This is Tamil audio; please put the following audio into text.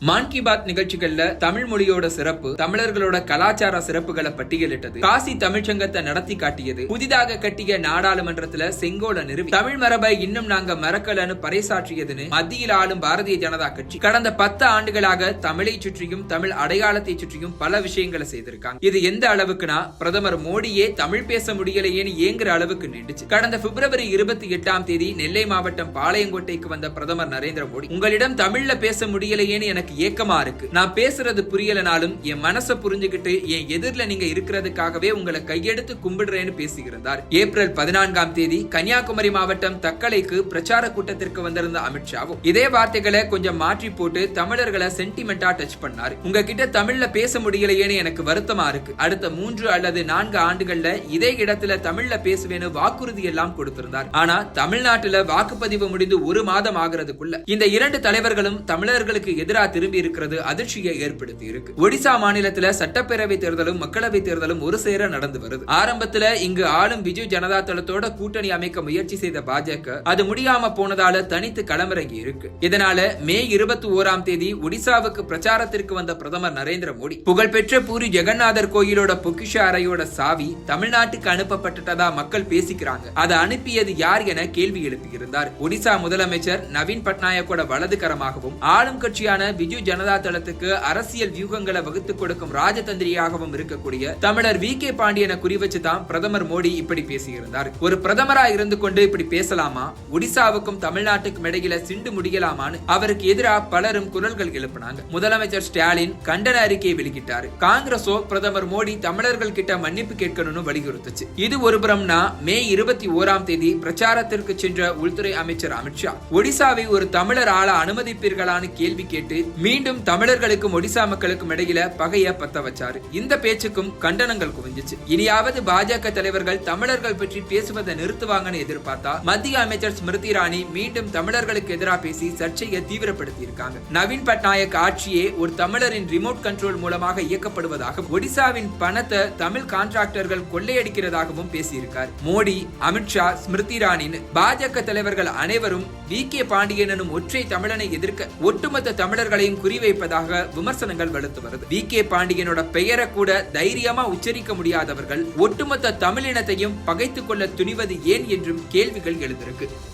மான் கி பாத் நிகழ்ச்சிகள்ல தமிழ் மொழியோட சிறப்பு தமிழர்களோட கலாச்சார சிறப்புகளை பட்டியலிட்டது. காசி தமிழ்ச்சங்கத்தை நடத்தி காட்டியது. புதிதாக கட்டிய நாடாளுமன்றத்துல செங்கோல நிறுவி. தமிழ் மரபை இன்னும் நாங்க மறக்கலன்னு பறைசாற்றியதுன்னு மத்தியில் ஆளும் பாரதிய ஜனதா கட்சி. கடந்த பத்து ஆண்டுகளாக தமிழை சுற்றியும் தமிழ் அடையாளத்தை சுற்றியும் பல விஷயங்களை செய்திருக்காங்க. இது எந்த அளவுக்குனா பிரதமர் மோடியே தமிழ் பேச முடியலையேன்னு ஏங்குற அளவுக்கு நின்றுச்சு கடந்த பிப்ரவரி இருபத்தி எட்டாம் தேதி நெல்லை மாவட்டம் பாளையங்கோட்டைக்கு வந்த பிரதமர் நரேந்திர மோடி உங்களிடம் தமிழ்ல பேச முடியலையேன்னு எனக்கு எனக்கு ஏக்கமா இருக்கு. நான் பேசுறது புரியலனாலும் என் மனசை புரிஞ்சுக்கிட்டு என் எதிரில நீங்க இருக்கிறதுக்காகவே உங்களை கையெடுத்து கும்பிடுறேன்னு பேசுகிறார் ஏப்ரல் பதினான்காம் தேதி கன்னியாகுமரி மாவட்டம் தக்கலைக்கு பிரச்சார கூட்டத்திற்கு வந்திருந்த அமித்ஷாவும் இதே வார்த்தைகளை கொஞ்சம் மாற்றி போட்டு தமிழர்களை சென்டிமெண்டா டச் பண்ணாரு. உங்ககிட்ட தமிழ்ல பேச முடியலையேன்னு எனக்கு வருத்தமா இருக்கு. அடுத்த மூன்று அல்லது நான்கு ஆண்டுகள்ல இதே இடத்துல தமிழ்ல பேசுவேன்னு வாக்குறுதி எல்லாம் கொடுத்திருந்தார். ஆனா தமிழ்நாட்டுல வாக்குப்பதிவு முடிந்து ஒரு மாதம் ஆகிறதுக்குள்ள இந்த இரண்டு தலைவர்களும் தமிழர்களுக்கு எதிராக திரும்பி இருக்கிறது அதிர்ச்சியை ஏற்படுத்தி இருக்கு. ஒடிசா மாநிலத்துல சட்டப்பேரவை தேர்தலும் மக்களவை தேர்தலும் ஒரு சேர நடந்து வருது. ஆரம்பத்துல இங்கு ஆளும் பிஜு ஜனதா தளத்தோட கூட்டணி அமைக்க முயற்சி செய்த பாஜக அது முடியாம போனதால தனித்து களமிறங்கி இருக்கு. இதனால மே இருபத்தி ஓராம் தேதி ஒடிசாவுக்கு பிரச்சாரத்திற்கு வந்த பிரதமர் நரேந்திர மோடி புகழ்பெற்ற பூரி ஜெகநாதர் கோயிலோட பொக்கிஷ அறையோட சாவி தமிழ்நாட்டுக்கு அனுப்பப்பட்டதா மக்கள் பேசிக்கிறாங்க. அதை அனுப்பியது யார் என கேள்வி எழுப்பியிருந்தார். ஒடிசா முதலமைச்சர் நவீன் பட்நாயக்கோட வலதுகரமாகவும் ஆளும் கட்சியான பிஜு ஜனதா தளத்துக்கு அரசியல் வியூகங்களை வகுத்து கொடுக்கும் ராஜதந்திரியாகவும் இருக்கக்கூடிய தமிழர் வி கே பாண்டியனை குறிவச்சு தான் பிரதமர் மோடி இப்படி பேசியிருந்தார். ஒரு பிரதமரா இருந்து கொண்டு இப்படி பேசலாமா? ஒடிசாவுக்கும் தமிழ்நாட்டுக்கும் இடையில சிண்டு முடியலாமான்னு அவருக்கு எதிராக பலரும் குரல்கள் எழுப்பினாங்க. முதலமைச்சர் ஸ்டாலின் கண்டன அறிக்கையை வெளியிட்டார். காங்கிரஸோ பிரதமர் மோடி தமிழர்கள் கிட்ட மன்னிப்பு கேட்கணும்னு வலியுறுத்துச்சு. இது ஒரு புறம்னா மே இருபத்தி ஓராம் தேதி பிரச்சாரத்திற்கு சென்ற உள்துறை அமைச்சர் அமித்ஷா. ஒடிசாவை ஒரு தமிழர் ஆள அனுமதிப்பீர்களான்னு கேள்வி கேட்டு மீண்டும் தமிழர்களுக்கும் ஒடிசா மக்களுக்கும் இடையில பகைய பத்த வச்சாரு. இந்த பேச்சுக்கும் கண்டனங்கள் குவிஞ்சிச்சு. இனியாவது பாஜக தலைவர்கள் தமிழர்கள் பற்றி பேசுவதை நிறுத்துவாங்கன்னு எதிர்பார்த்தா மத்திய அமைச்சர் ஸ்மிருதி இரானி மீண்டும் தமிழர்களுக்கு எதிராக பேசி சர்ச்சையை தீவிரப்படுத்தி இருக்காங்க நவீன் பட்நாயக் ஆட்சியே ஒரு தமிழரின் ரிமோட் கண்ட்ரோல் மூலமாக இயக்கப்படுவதாகவும் ஒடிசாவின் பணத்தை தமிழ் கான்ட்ராக்டர்கள் கொள்ளையடிக்கிறதாகவும் பேசியிருக்கார். மோடி அமித்ஷா ஸ்மிருதி இரானின்னு பாஜக தலைவர்கள் அனைவரும் வி கே பாண்டியனும் ஒற்றை தமிழனை எதிர்க்க ஒட்டுமொத்த தமிழர்களை தமிழர்களையும் குறிவைப்பதாக விமர்சனங்கள் வலுத்து வருது. வி. கே. பாண்டியனோட பெயரை கூட தைரியமா உச்சரிக்க முடியாதவர்கள் ஒட்டுமொத்த தமிழினத்தையும் பகைத்துக் கொள்ள துணிவது ஏன் என்றும் கேள்விகள் எழுந்திருக்கு.